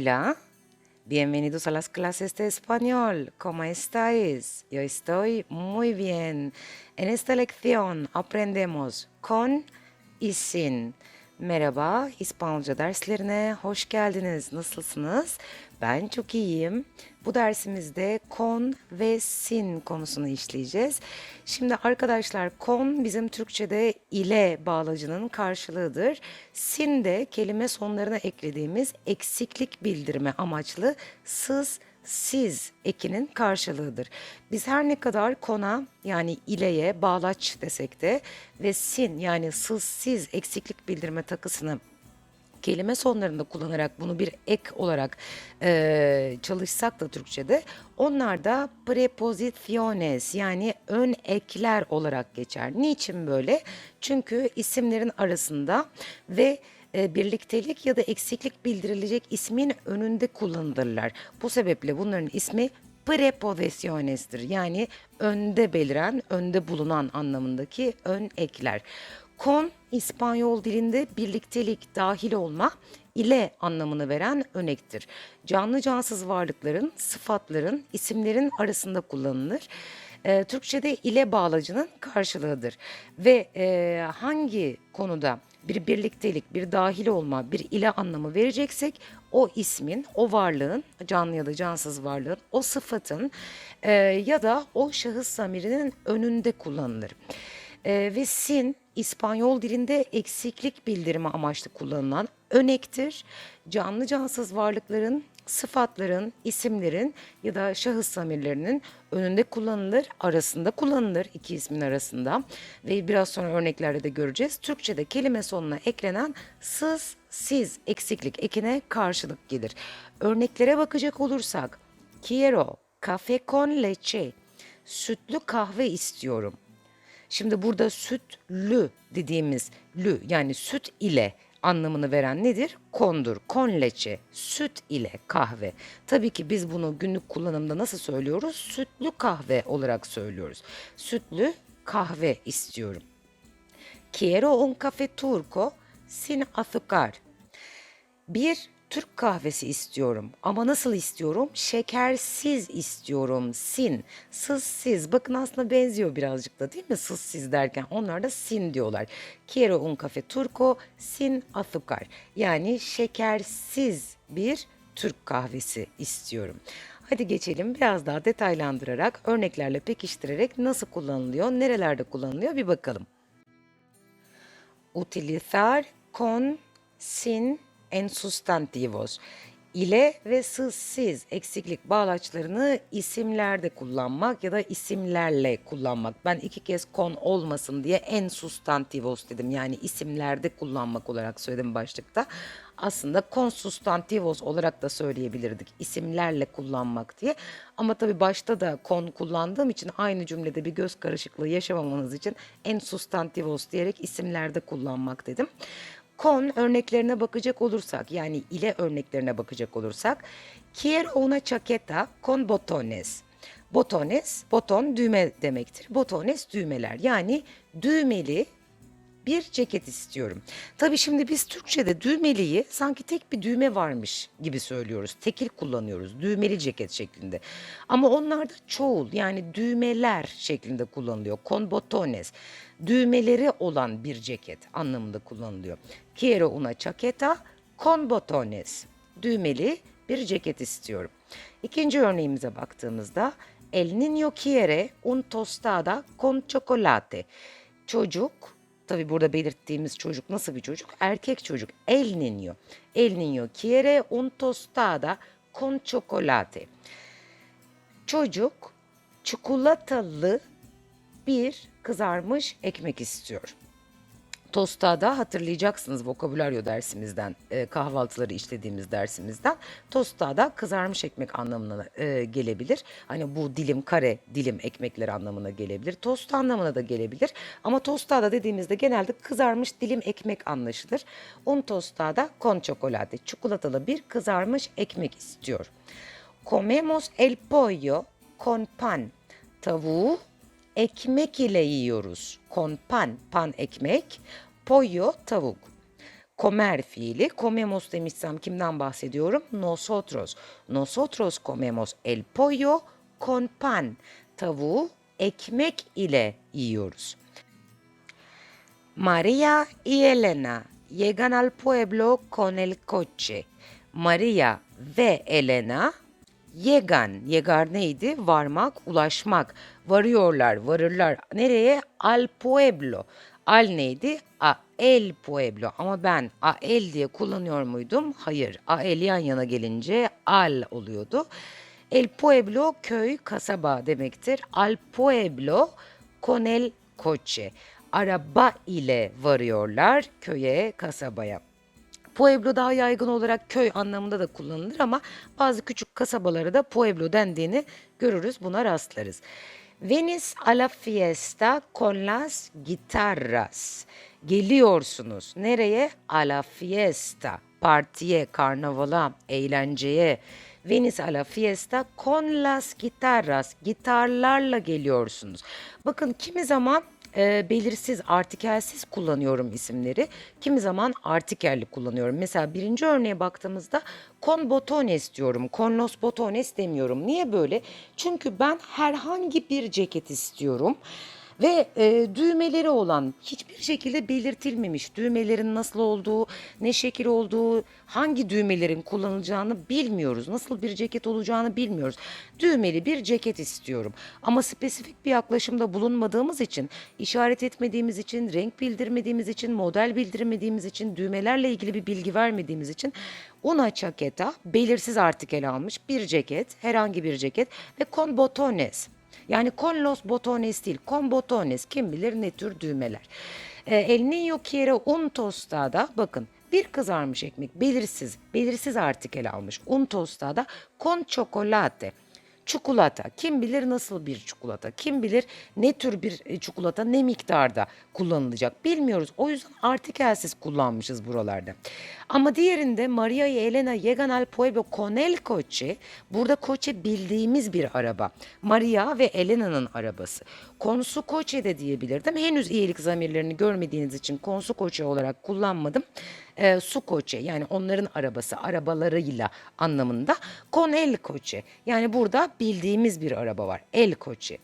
Hola, bienvenidos a las clases de español. ¿Cómo estáis? Yo estoy muy bien. En esta lección aprendemos con y sin. Merhaba, İspanyolca derslerine hoş geldiniz. Nasılsınız? Ben çok iyiyim. Bu dersimizde kon ve sin konusunu işleyeceğiz. Şimdi arkadaşlar kon bizim Türkçe'de ile bağlacının karşılığıdır. Sin de kelime sonlarına eklediğimiz eksiklik bildirme amaçlı sız siz ekinin karşılığıdır. Biz her ne kadar kona yani ileye bağlaç desek de ve sin yani sız siz eksiklik bildirme takısını kelime sonlarında kullanarak bunu bir ek olarak eee, çalışsak da Türkçe'de onlar da preposiciones yani ön ekler olarak geçer. Niçin böyle? Çünkü isimlerin arasında ve e, birliktelik ya da eksiklik bildirilecek ismin önünde kullanılırlar. Bu sebeple bunların ismi preposiciones'tir. Yani önde beliren, önde bulunan anlamındaki ön ekler. Con İspanyol dilinde birliktelik, dahil olma ile anlamını veren önektir. Canlı cansız varlıkların, sıfatların, isimlerin arasında kullanılır. Ee, Türkçe'de ile bağlacının karşılığıdır. Ve e, hangi konuda bir birliktelik, bir dahil olma, bir ile anlamı vereceksek o ismin, o varlığın, canlı ya da cansız varlığın, o sıfatın e, ya da o şahıs zamirinin önünde kullanılır. E, ve sin İspanyol dilinde eksiklik bildirimi amaçlı kullanılan önektir. Canlı cansız varlıkların, sıfatların, isimlerin ya da şahıs zamirlerinin önünde kullanılır, arasında kullanılır iki ismin arasında ve biraz sonra örneklerde de göreceğiz. Türkçe'de kelime sonuna eklenen sız, siz eksiklik ekine karşılık gelir. Örneklere bakacak olursak, quiero café con leche, sütlü kahve istiyorum. Şimdi burada sütlü dediğimiz lü yani süt ile anlamını veren nedir? Kondur, kon leçe, süt ile kahve. Tabii ki biz bunu günlük kullanımda nasıl söylüyoruz? Sütlü kahve olarak söylüyoruz. Sütlü kahve istiyorum. Quiero un café turco sin azúcar. Bir Türk kahvesi istiyorum ama nasıl istiyorum? Şekersiz istiyorum. Sin, sızsiz. Bakın aslında benziyor birazcık da değil mi? Sızsiz derken onlar da sin diyorlar. Quiero un café turco sin azúcar. Yani şekersiz bir Türk kahvesi istiyorum. Hadi geçelim biraz daha detaylandırarak, örneklerle pekiştirerek nasıl kullanılıyor, nerelerde kullanılıyor bir bakalım. Utilizar con, sin en sustantivos. ile ve sızsız eksiklik bağlaçlarını isimlerde kullanmak ya da isimlerle kullanmak. Ben iki kez kon olmasın diye en sustantivos dedim. Yani isimlerde kullanmak olarak söyledim başlıkta. Aslında konsustantivos olarak da söyleyebilirdik. İsimlerle kullanmak diye. Ama tabii başta da kon kullandığım için aynı cümlede bir göz karışıklığı yaşamamanız için en sustantivos diyerek isimlerde kullanmak dedim. Con örneklerine bakacak olursak yani ile örneklerine bakacak olursak quiero una chaqueta con botones. Botones, boton düğme demektir. Botones düğmeler yani düğmeli bir ceket istiyorum. Tabii şimdi biz Türkçe'de düğmeliyi sanki tek bir düğme varmış gibi söylüyoruz. Tekil kullanıyoruz. Düğmeli ceket şeklinde. Ama onlar da çoğul yani düğmeler şeklinde kullanılıyor. Con botones. Düğmeleri olan bir ceket anlamında kullanılıyor. Quiero una chaqueta con botones. Düğmeli bir ceket istiyorum. İkinci örneğimize baktığımızda El niño quiere un tostada con chocolate. Çocuk Tabi burada belirttiğimiz çocuk nasıl bir çocuk? Erkek çocuk. El niño. El niño quiere un tostada con chocolate. Çocuk çikolatalı bir kızarmış ekmek istiyor. Tostada hatırlayacaksınız vokabularyo dersimizden, e, kahvaltıları işlediğimiz dersimizden. Tostada kızarmış ekmek anlamına e, gelebilir. Hani bu dilim kare dilim ekmekler anlamına gelebilir. Tost anlamına da gelebilir. Ama tostada dediğimizde genelde kızarmış dilim ekmek anlaşılır. Un tostada con chocolate. Çikolatalı bir kızarmış ekmek istiyor. Comemos el pollo con pan. Tavuğu ekmek ile yiyoruz. Con pan, pan ekmek, pollo tavuk. Comer fiili. Comemos demişsem kimden bahsediyorum? Nosotros. Nosotros comemos el pollo con pan. Tavuğu ekmek ile yiyoruz. María y Elena llegan al pueblo con el coche. Maria ve Elena llegan. Llegar neydi? Varmak, ulaşmak. Varıyorlar, varırlar. Nereye? Al pueblo. Al neydi? A el pueblo. Ama ben a el diye kullanıyor muydum? Hayır. A el yan yana gelince al oluyordu. El pueblo köy, kasaba demektir. Al pueblo con el coche. Araba ile varıyorlar köye, kasabaya. Pueblo daha yaygın olarak köy anlamında da kullanılır ama bazı küçük kasabalara da pueblo dendiğini görürüz, buna rastlarız. Venís a la fiesta con las guitarras. Geliyorsunuz. Nereye? A la fiesta. Partiye, karnavala, eğlenceye. Venís a la fiesta con las guitarras. Gitarlarla geliyorsunuz. Bakın kimi zaman e, belirsiz, artikelsiz kullanıyorum isimleri. Kimi zaman artikelli kullanıyorum. Mesela birinci örneğe baktığımızda con botones diyorum. Con los botones demiyorum. Niye böyle? Çünkü ben herhangi bir ceket istiyorum. Ve e, düğmeleri olan hiçbir şekilde belirtilmemiş düğmelerin nasıl olduğu, ne şekil olduğu, hangi düğmelerin kullanılacağını bilmiyoruz. Nasıl bir ceket olacağını bilmiyoruz. Düğmeli bir ceket istiyorum. Ama spesifik bir yaklaşımda bulunmadığımız için, işaret etmediğimiz için, renk bildirmediğimiz için, model bildirmediğimiz için, düğmelerle ilgili bir bilgi vermediğimiz için una chaqueta belirsiz artikel almış bir ceket, herhangi bir ceket ve con botones yani con los botones değil, con botones kim bilir ne tür düğmeler. E, el niño quiere un tostada bakın bir kızarmış ekmek belirsiz, belirsiz artikel almış. Un tostada con chocolate. Çikolata. Kim bilir nasıl bir çikolata? Kim bilir ne tür bir e, çikolata ne miktarda kullanılacak? Bilmiyoruz. O yüzden artikelsiz kullanmışız buralarda. Ama diğerinde Maria Elena llegan al pueblo con el coche. Burada coche bildiğimiz bir araba. Maria ve Elena'nın arabası. Konsu coche de diyebilirdim. Henüz iyilik zamirlerini görmediğiniz için konsu coche olarak kullanmadım. E, su coche yani onların arabası arabalarıyla anlamında. Con el coche yani burada bildiğimiz bir araba var. El coche.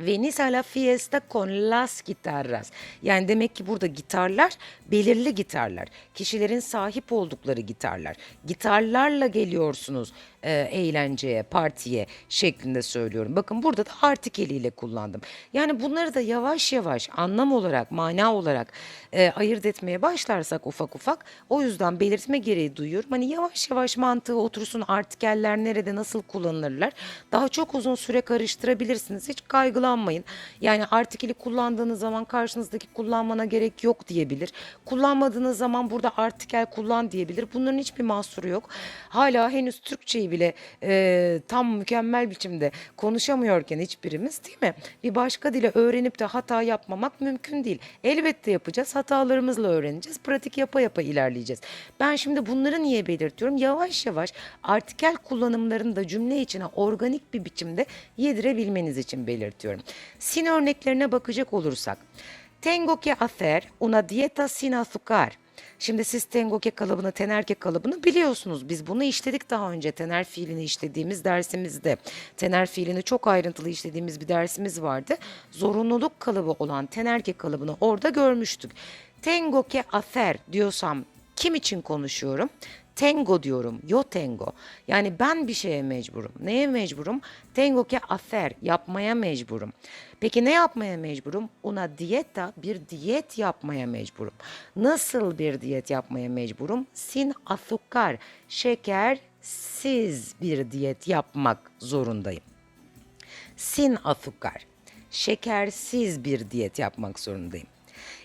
Venís a la fiesta con las guitarras. Yani demek ki burada gitarlar belirli gitarlar. Kişilerin sahip oldukları gitarlar. Gitarlarla geliyorsunuz e, eğlenceye, partiye şeklinde söylüyorum. Bakın burada da artikeliyle kullandım. Yani bunları da yavaş yavaş anlam olarak, mana olarak e, ayırt etmeye başlarsak ufak ufak o yüzden belirtme gereği duyuyorum. Hani yavaş yavaş mantığı otursun artikeller nerede nasıl kullanılırlar. Daha çok uzun süre karıştırabilirsiniz. Hiç kaygılanmayın. Yani artikeli kullandığınız zaman karşınızdaki kullanmana gerek yok diyebilir. Kullanmadığınız zaman burada artikel kullan diyebilir. Bunların hiçbir mahsuru yok. Hala henüz Türkçeyi bile e, tam mükemmel biçimde konuşamıyorken hiçbirimiz değil mi? Bir başka dile öğrenip de hata yapmamak mümkün değil. Elbette yapacağız. Hatalarımızla öğreneceğiz. Pratik yapa yapa ilerleyeceğiz. Ben şimdi bunları niye belirtiyorum? Yavaş yavaş artikel kullanımlarını da cümle içine organik bir biçimde yedirebilmeniz için belirtiyorum. Sin örneklerine bakacak olursak. Tengo que hacer una dieta sin azúcar. Şimdi siz tengoke kalıbını, tenerke kalıbını biliyorsunuz. Biz bunu işledik daha önce. Tener fiilini işlediğimiz dersimizde. Tener fiilini çok ayrıntılı işlediğimiz bir dersimiz vardı. Zorunluluk kalıbı olan tenerke kalıbını orada görmüştük. Tengo que hacer diyorsam kim için konuşuyorum? Tengo diyorum. Yo tengo. Yani ben bir şeye mecburum. Neye mecburum? Tengo que hacer. Yapmaya mecburum. Peki ne yapmaya mecburum? Una dieta bir diyet yapmaya mecburum. Nasıl bir diyet yapmaya mecburum? Sin azúcar. Şekersiz bir diyet yapmak zorundayım. Sin azúcar. Şekersiz bir diyet yapmak zorundayım.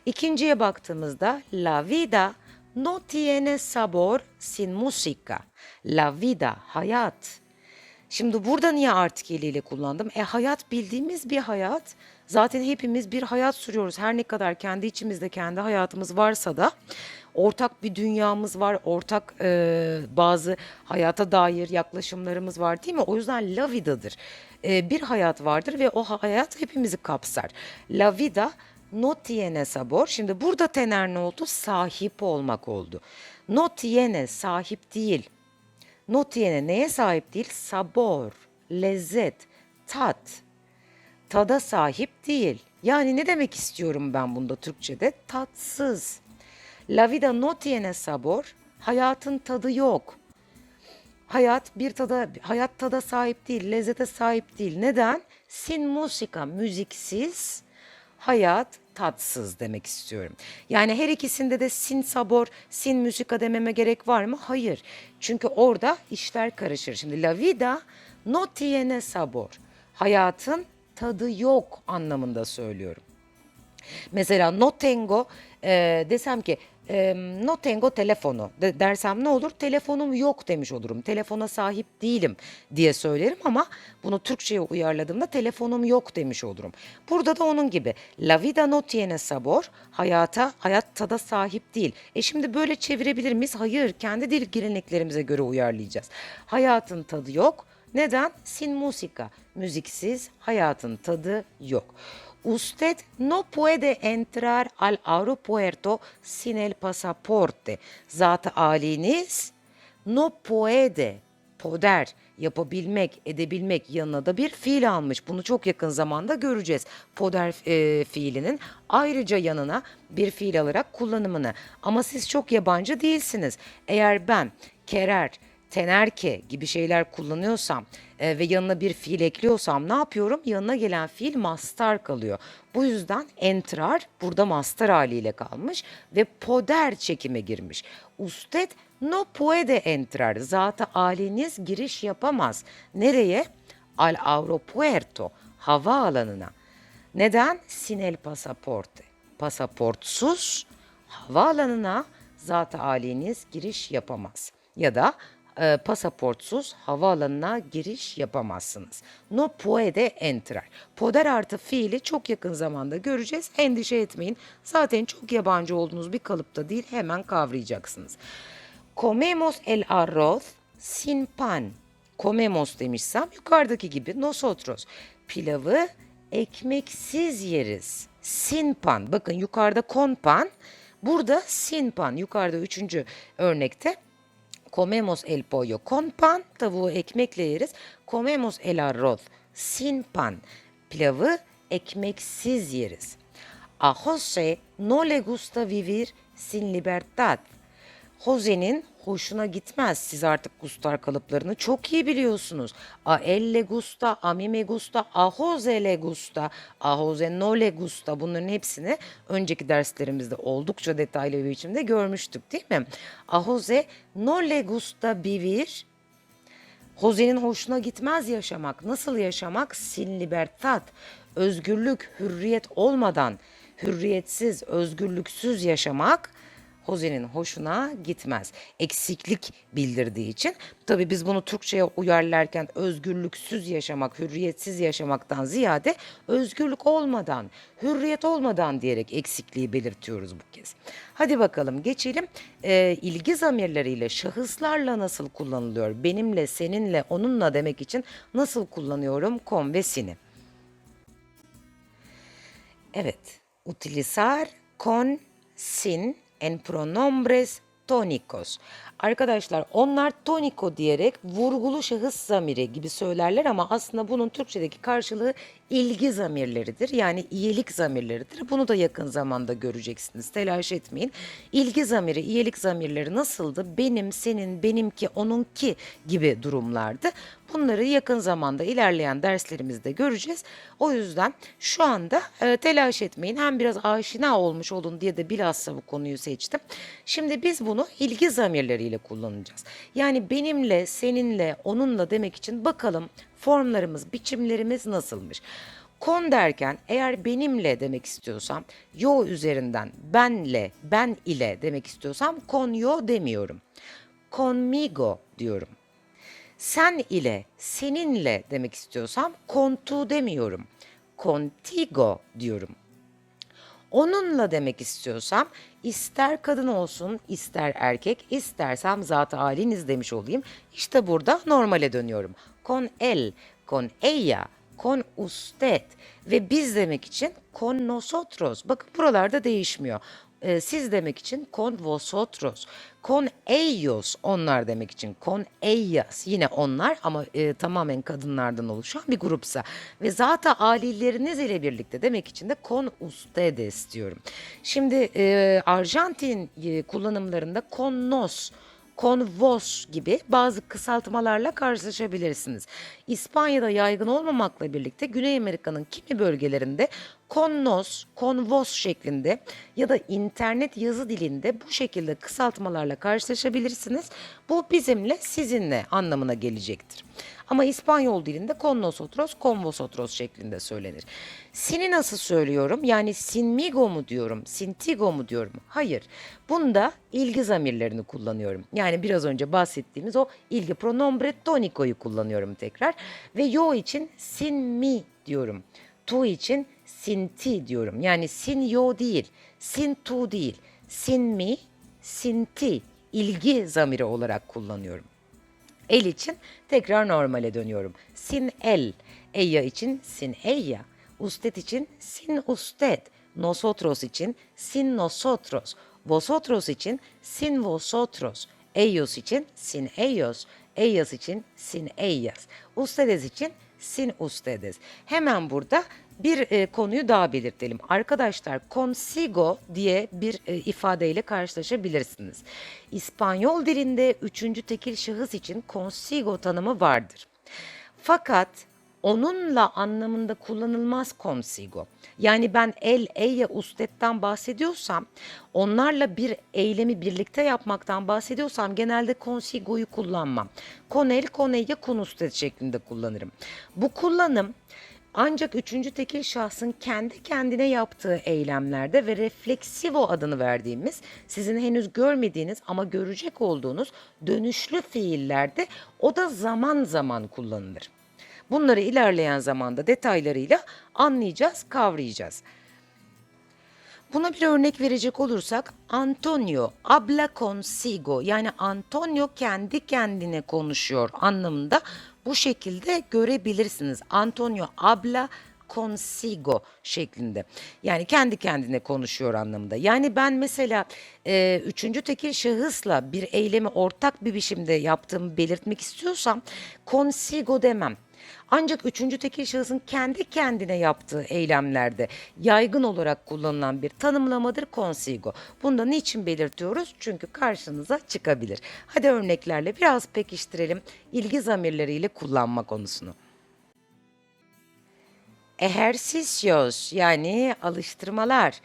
İkinciye baktığımızda la vida no tiene sabor sin música. La vida, hayat. Şimdi burada niye artikeliyle kullandım? E hayat bildiğimiz bir hayat. Zaten hepimiz bir hayat sürüyoruz. Her ne kadar kendi içimizde kendi hayatımız varsa da ortak bir dünyamız var. Ortak e, bazı hayata dair yaklaşımlarımız var değil mi? O yüzden la vida'dır. E, bir hayat vardır ve o hayat hepimizi kapsar. La vida no tiene sabor. Şimdi burada tener ne oldu? Sahip olmak oldu. No tiene sahip değil. No tiene neye sahip değil? Sabor, lezzet, tat. Tada sahip değil. Yani ne demek istiyorum ben bunda Türkçe'de? Tatsız. La vida no tiene sabor. Hayatın tadı yok. Hayat bir tada, hayat tada sahip değil, lezzete sahip değil. Neden? Sin musika, müziksiz, hayat tatsız demek istiyorum. Yani her ikisinde de sin sabor, sin musika dememe gerek var mı? Hayır. Çünkü orada işler karışır. Şimdi la vida no tiene sabor. Hayatın tadı yok anlamında söylüyorum. Mesela no tengo e, desem ki e, no tengo telefono de, dersem ne olur? Telefonum yok demiş olurum. Telefona sahip değilim diye söylerim ama bunu Türkçe'ye uyarladığımda telefonum yok demiş olurum. Burada da onun gibi la vida no tiene sabor hayata hayat tada sahip değil. E şimdi böyle çevirebilir miyiz? Hayır kendi dil geleneklerimize göre uyarlayacağız. Hayatın tadı yok. Neden? Sin música. Müziksiz hayatın tadı yok. Usted no puede entrar al aeropuerto sin el pasaporte. Zat haliniz no puede, poder, yapabilmek, edebilmek yanına da bir fiil almış. Bunu çok yakın zamanda göreceğiz. Poder e, fiilinin ayrıca yanına bir fiil alarak kullanımını. Ama siz çok yabancı değilsiniz. Eğer ben kerer, tenerke gibi şeyler kullanıyorsam e, ve yanına bir fiil ekliyorsam ne yapıyorum? Yanına gelen fiil mastar kalıyor. Bu yüzden entrar burada mastar haliyle kalmış ve poder çekime girmiş. Usted no puede entrar. Zat haliniz giriş yapamaz. Nereye? Al aeropuerto, havaalanına. Neden? Sinel pasaporte. Pasaportsuz havaalanına zat haliniz giriş yapamaz. Ya da e, pasaportsuz havaalanına giriş yapamazsınız. No puede entrar. Poder artı fiili çok yakın zamanda göreceğiz. Endişe etmeyin. Zaten çok yabancı olduğunuz bir kalıpta değil. Hemen kavrayacaksınız. Comemos el arroz sin pan. Comemos demişsem yukarıdaki gibi nosotros. Pilavı ekmeksiz yeriz. Sin pan. Bakın yukarıda con pan. Burada sin pan. Yukarıda üçüncü örnekte Comemos el pollo con pan. Tavuğu ekmekle yeriz. Comemos el arroz sin pan. Pilavı ekmeksiz yeriz. A Jose no le gusta vivir sin libertad. Jose'nin hoşuna gitmez. Siz artık gustar kalıplarını çok iyi biliyorsunuz. A el le gusta, a mí me gusta, a Jose le gusta, a Jose no le gusta. Bunların hepsini önceki derslerimizde oldukça detaylı bir biçimde görmüştük değil mi? A Jose no le gusta vivir Jose'nin hoşuna gitmez yaşamak. Nasıl yaşamak? Sin libertad. Özgürlük, hürriyet olmadan, hürriyetsiz, özgürlüksüz yaşamak Jose'nin hoşuna gitmez. Eksiklik bildirdiği için. Tabii biz bunu Türkçe'ye uyarlarken özgürlüksüz yaşamak, hürriyetsiz yaşamaktan ziyade özgürlük olmadan, hürriyet olmadan diyerek eksikliği belirtiyoruz bu kez. Hadi bakalım geçelim. Ee, ilgi zamirleriyle şahıslarla nasıl kullanılıyor? Benimle, seninle, onunla demek için nasıl kullanıyorum kom ve sini? Evet. Utilizar con, sin en pronombres tónicos. Arkadaşlar onlar toniko diyerek vurgulu şahıs zamiri gibi söylerler ama aslında bunun Türkçedeki karşılığı ilgi zamirleridir. Yani iyilik zamirleridir. Bunu da yakın zamanda göreceksiniz. Telaş etmeyin. İlgi zamiri, iyilik zamirleri nasıldı? Benim, senin, benimki, onunki gibi durumlardı. Bunları yakın zamanda ilerleyen derslerimizde göreceğiz. O yüzden şu anda e, telaş etmeyin. Hem biraz aşina olmuş olun diye de bilhassa bu konuyu seçtim. Şimdi biz bunu ilgi zamirleriyle kullanacağız. Yani benimle, seninle, onunla demek için bakalım formlarımız, biçimlerimiz nasılmış? Kon derken eğer benimle demek istiyorsam yo üzerinden benle, ben ile demek istiyorsam con yo demiyorum. Conmigo diyorum. Sen ile, seninle demek istiyorsam con tu demiyorum. Contigo diyorum. Onunla demek istiyorsam ister kadın olsun ister erkek istersem zat haliniz demiş olayım. İşte burada normale dönüyorum. Con él, con ella, con usted ve biz demek için con nosotros. Bakın buralarda değişmiyor. Ee, siz demek için con vosotros. Con ellos onlar demek için. Con ellas yine onlar ama e, tamamen kadınlardan oluşan bir grupsa. Ve zaten alileriniz ile birlikte demek için de con ustedes diyorum. Şimdi e, Arjantin e, kullanımlarında con nos konvos gibi bazı kısaltmalarla karşılaşabilirsiniz. İspanya'da yaygın olmamakla birlikte Güney Amerika'nın kimi bölgelerinde konnos, konvos şeklinde ya da internet yazı dilinde bu şekilde kısaltmalarla karşılaşabilirsiniz. Bu bizimle sizinle anlamına gelecektir. Ama İspanyol dilinde con nosotros, con vosotros şeklinde söylenir. Sini nasıl söylüyorum? Yani sinmigo mu diyorum, sintigo mu diyorum? Hayır. Bunda ilgi zamirlerini kullanıyorum. Yani biraz önce bahsettiğimiz o ilgi pronombre tonico'yu kullanıyorum tekrar. Ve yo için sin mi diyorum. Tu için sinti diyorum. Yani sin yo değil, sin tu değil. Sin mi, sinti ilgi zamiri olarak kullanıyorum. El için tekrar normale dönüyorum. Sin el. Ella için sin ella. Usted için sin usted. Nosotros için sin nosotros. Vosotros için sin vosotros. Ellos için sin ellos. Ellas için sin ellas. Ustedes için sin ustedes. Hemen burada bir e, konuyu daha belirtelim. Arkadaşlar consigo diye bir e, ifadeyle karşılaşabilirsiniz. İspanyol dilinde üçüncü tekil şahıs için consigo tanımı vardır. Fakat onunla anlamında kullanılmaz consigo. Yani ben el, eye, ustet'ten bahsediyorsam, onlarla bir eylemi birlikte yapmaktan bahsediyorsam genelde consigo'yu kullanmam. Con el, con eye, con usted şeklinde kullanırım. Bu kullanım ancak üçüncü tekil şahsın kendi kendine yaptığı eylemlerde ve refleksivo adını verdiğimiz sizin henüz görmediğiniz ama görecek olduğunuz dönüşlü fiillerde o da zaman zaman kullanılır. Bunları ilerleyen zamanda detaylarıyla anlayacağız, kavrayacağız. Buna bir örnek verecek olursak Antonio habla consigo yani Antonio kendi kendine konuşuyor anlamında bu şekilde görebilirsiniz. Antonio habla consigo şeklinde. Yani kendi kendine konuşuyor anlamında. Yani ben mesela e, üçüncü tekil şahısla bir eylemi ortak bir biçimde yaptığımı belirtmek istiyorsam consigo demem. Ancak üçüncü tekil şahısın kendi kendine yaptığı eylemlerde yaygın olarak kullanılan bir tanımlamadır consigo. Bunda niçin belirtiyoruz? Çünkü karşınıza çıkabilir. Hadi örneklerle biraz pekiştirelim ilgi zamirleriyle kullanma konusunu. Ejercicios yani alıştırmalar.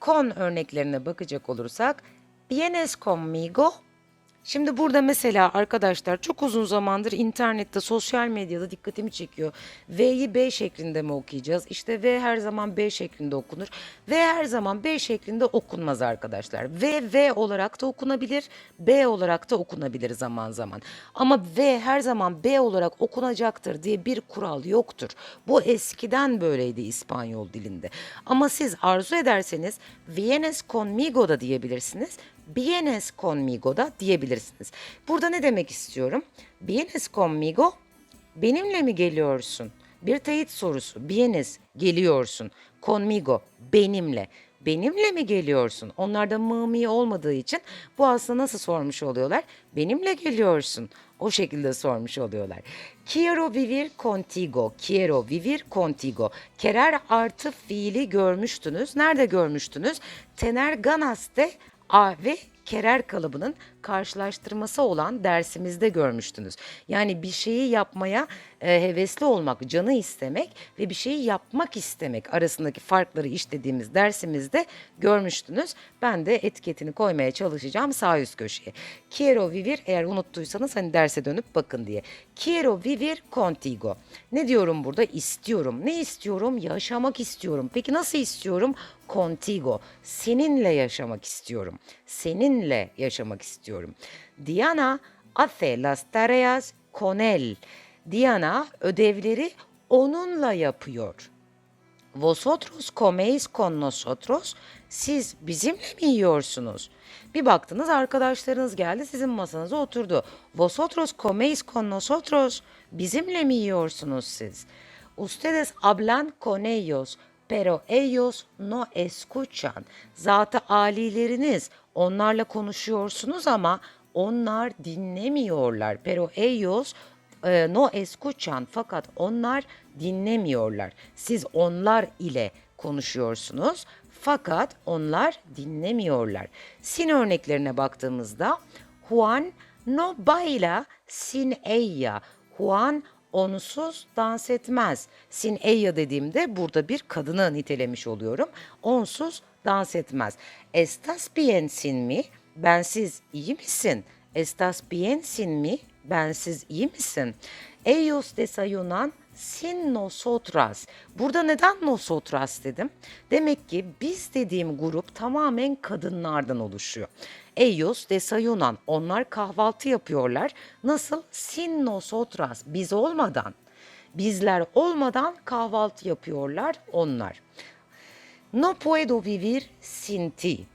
Con örneklerine bakacak olursak, ¿vienes conmigo? Şimdi burada mesela arkadaşlar çok uzun zamandır internette, sosyal medyada dikkatimi çekiyor. V'yi B şeklinde mi okuyacağız? İşte V her zaman B şeklinde okunur. V her zaman B şeklinde okunmaz arkadaşlar. V, V olarak da okunabilir, B olarak da okunabilir zaman zaman. Ama V her zaman B olarak okunacaktır diye bir kural yoktur. Bu eskiden böyleydi İspanyol dilinde. Ama siz arzu ederseniz Vienes conmigo da diyebilirsiniz. Vienes conmigo da diyebilirsiniz. Burada ne demek istiyorum? Vienes conmigo benimle mi geliyorsun? Bir teyit sorusu. Vienes geliyorsun. Conmigo benimle. Benimle mi geliyorsun? Onlarda mı olmadığı için bu aslında nasıl sormuş oluyorlar? Benimle geliyorsun. O şekilde sormuş oluyorlar. Quiero vivir contigo. Quiero vivir contigo. Kerer artı fiili görmüştünüz. Nerede görmüştünüz? Tener ganaste A ve kerer kalıbının karşılaştırması olan dersimizde görmüştünüz. Yani bir şeyi yapmaya e, hevesli olmak, canı istemek ve bir şeyi yapmak istemek arasındaki farkları işlediğimiz dersimizde görmüştünüz. Ben de etiketini koymaya çalışacağım sağ üst köşeye. Quiero vivir eğer unuttuysanız hani derse dönüp bakın diye. Quiero vivir contigo. Ne diyorum burada? İstiyorum. Ne istiyorum? Yaşamak istiyorum. Peki nasıl istiyorum? Contigo. Seninle yaşamak istiyorum. Seninle yaşamak istiyorum. Diana hace las tareas con él. Diana ödevleri onunla yapıyor. Vosotros coméis con nosotros. Siz bizimle mi yiyorsunuz? Bir baktınız arkadaşlarınız geldi sizin masanıza oturdu. Vosotros coméis con nosotros. Bizimle mi yiyorsunuz siz? Ustedes hablan con ellos, pero ellos no escuchan. Zatı alileriniz onlarla konuşuyorsunuz ama onlar dinlemiyorlar. Pero ellos e, no escuchan fakat onlar dinlemiyorlar. Siz onlar ile konuşuyorsunuz fakat onlar dinlemiyorlar. Sin örneklerine baktığımızda Juan no baila sin ella. Juan onsuz dans etmez. Sin ella dediğimde burada bir kadını nitelemiş oluyorum. Onsuz dans etmez. Estás bien sin mi? Bensiz iyi misin? Estás bien sin mi? Bensiz iyi misin? Ellos desayunan sin nosotras. Burada neden nosotras dedim? Demek ki biz dediğim grup tamamen kadınlardan oluşuyor. Ellos desayunan. Onlar kahvaltı yapıyorlar. Nasıl? Sin nosotras. Biz olmadan. Bizler olmadan kahvaltı yapıyorlar onlar. No puedo vivir sin ti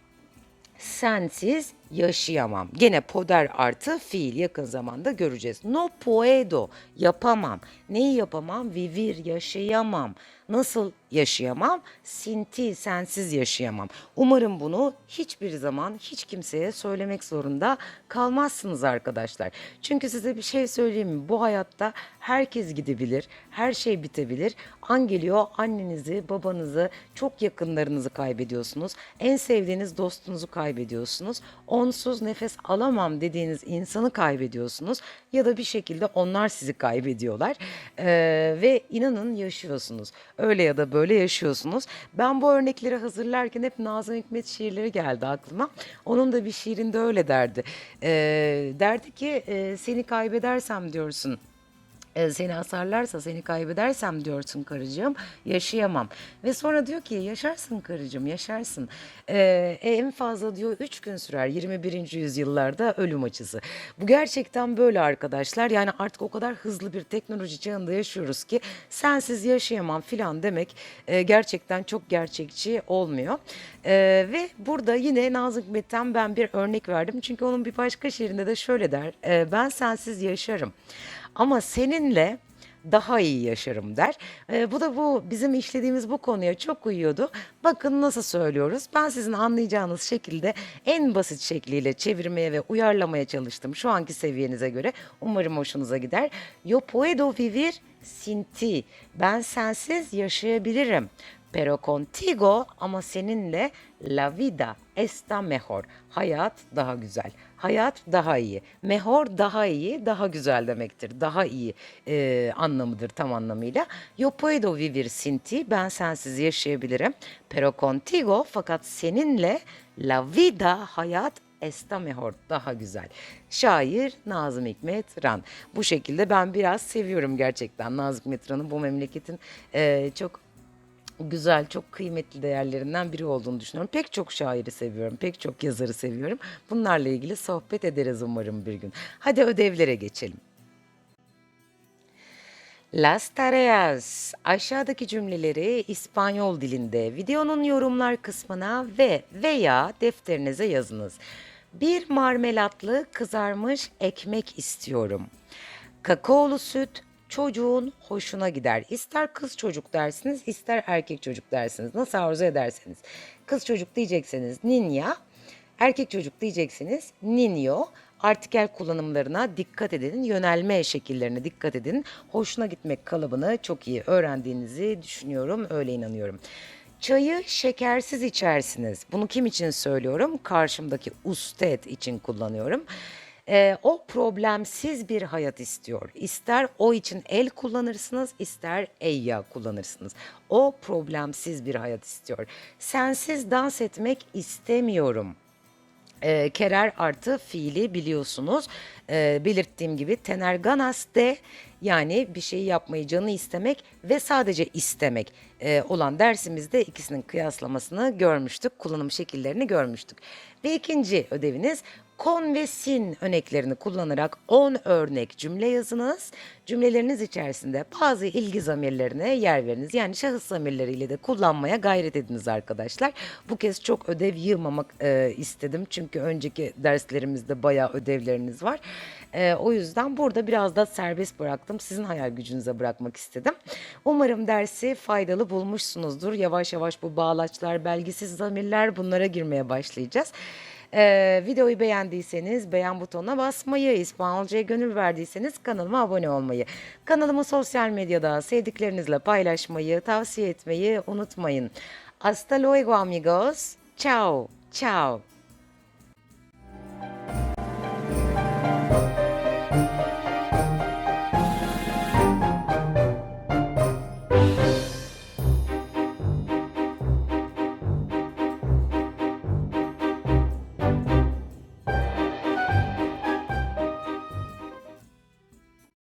sensiz yaşayamam. Gene poder artı fiil yakın zamanda göreceğiz. No puedo yapamam. Neyi yapamam? Vivir yaşayamam. Nasıl yaşayamam? Sinti sensiz yaşayamam. Umarım bunu hiçbir zaman hiç kimseye söylemek zorunda kalmazsınız arkadaşlar. Çünkü size bir şey söyleyeyim mi? Bu hayatta herkes gidebilir, her şey bitebilir. An geliyor annenizi, babanızı, çok yakınlarınızı kaybediyorsunuz. En sevdiğiniz dostunuzu kaybediyorsunuz. Onsuz nefes alamam dediğiniz insanı kaybediyorsunuz. Ya da bir şekilde onlar sizi kaybediyorlar. Ee, ve inanın yaşıyorsunuz. Öyle ya da böyle yaşıyorsunuz. Ben bu örnekleri hazırlarken hep Nazım Hikmet şiirleri geldi aklıma. Onun da bir şiirinde öyle derdi. Ee, derdi ki e, seni kaybedersem diyorsun e, seni asarlarsa seni kaybedersem diyorsun karıcığım yaşayamam. Ve sonra diyor ki yaşarsın karıcığım yaşarsın. E, en fazla diyor 3 gün sürer 21. yüzyıllarda ölüm acısı. Bu gerçekten böyle arkadaşlar. Yani artık o kadar hızlı bir teknoloji çağında yaşıyoruz ki sensiz yaşayamam filan demek e, gerçekten çok gerçekçi olmuyor. E, ve burada yine Nazım Hikmet'ten ben bir örnek verdim. Çünkü onun bir başka şiirinde de şöyle der. E, ben sensiz yaşarım. Ama seninle daha iyi yaşarım der. Ee, bu da bu bizim işlediğimiz bu konuya çok uyuyordu. Bakın nasıl söylüyoruz. Ben sizin anlayacağınız şekilde en basit şekliyle çevirmeye ve uyarlamaya çalıştım şu anki seviyenize göre. Umarım hoşunuza gider. Yo puedo vivir sin ti. Ben sensiz yaşayabilirim. Pero contigo ama seninle la vida está mejor. Hayat daha güzel. Hayat daha iyi. Mejor daha iyi, daha güzel demektir. Daha iyi e, anlamıdır tam anlamıyla. Yo puedo vivir sin ti. Ben sensiz yaşayabilirim. Pero contigo fakat seninle la vida hayat Está mejor, daha güzel. Şair Nazım Hikmet Ran. Bu şekilde ben biraz seviyorum gerçekten Nazım Hikmet Ran'ı. Bu memleketin e, çok güzel, çok kıymetli değerlerinden biri olduğunu düşünüyorum. Pek çok şairi seviyorum, pek çok yazarı seviyorum. Bunlarla ilgili sohbet ederiz umarım bir gün. Hadi ödevlere geçelim. Las tareas. Aşağıdaki cümleleri İspanyol dilinde videonun yorumlar kısmına ve veya defterinize yazınız. Bir marmelatlı kızarmış ekmek istiyorum. Kakaolu süt çocuğun hoşuna gider. İster kız çocuk dersiniz, ister erkek çocuk dersiniz. Nasıl arzu ederseniz. Kız çocuk diyecekseniz niña, erkek çocuk diyeceksiniz niño. Artikel kullanımlarına dikkat edin, yönelme şekillerine dikkat edin. Hoşuna gitmek kalıbını çok iyi öğrendiğinizi düşünüyorum, öyle inanıyorum. Çayı şekersiz içersiniz. Bunu kim için söylüyorum? Karşımdaki usted için kullanıyorum. Ee, o problemsiz bir hayat istiyor. İster o için el kullanırsınız, ister ella kullanırsınız. O problemsiz bir hayat istiyor. Sensiz dans etmek istemiyorum. E, kerer artı fiili biliyorsunuz. E, belirttiğim gibi tener ganas de yani bir şeyi yapmayı canı istemek ve sadece istemek e, olan dersimizde ikisinin kıyaslamasını görmüştük. Kullanım şekillerini görmüştük. Ve ikinci ödeviniz Con ve sin örneklerini kullanarak 10 örnek cümle yazınız. Cümleleriniz içerisinde bazı ilgi zamirlerine yer veriniz. Yani şahıs zamirleriyle de kullanmaya gayret ediniz arkadaşlar. Bu kez çok ödev yığmamak e, istedim. Çünkü önceki derslerimizde bayağı ödevleriniz var. E, o yüzden burada biraz da serbest bıraktım. Sizin hayal gücünüze bırakmak istedim. Umarım dersi faydalı bulmuşsunuzdur. Yavaş yavaş bu bağlaçlar, belgisiz zamirler bunlara girmeye başlayacağız. Ee, videoyu beğendiyseniz beğen butonuna basmayı, İspanyolcaya gönül verdiyseniz kanalıma abone olmayı, kanalımı sosyal medyada sevdiklerinizle paylaşmayı, tavsiye etmeyi unutmayın. Hasta luego amigos. Ciao, ciao.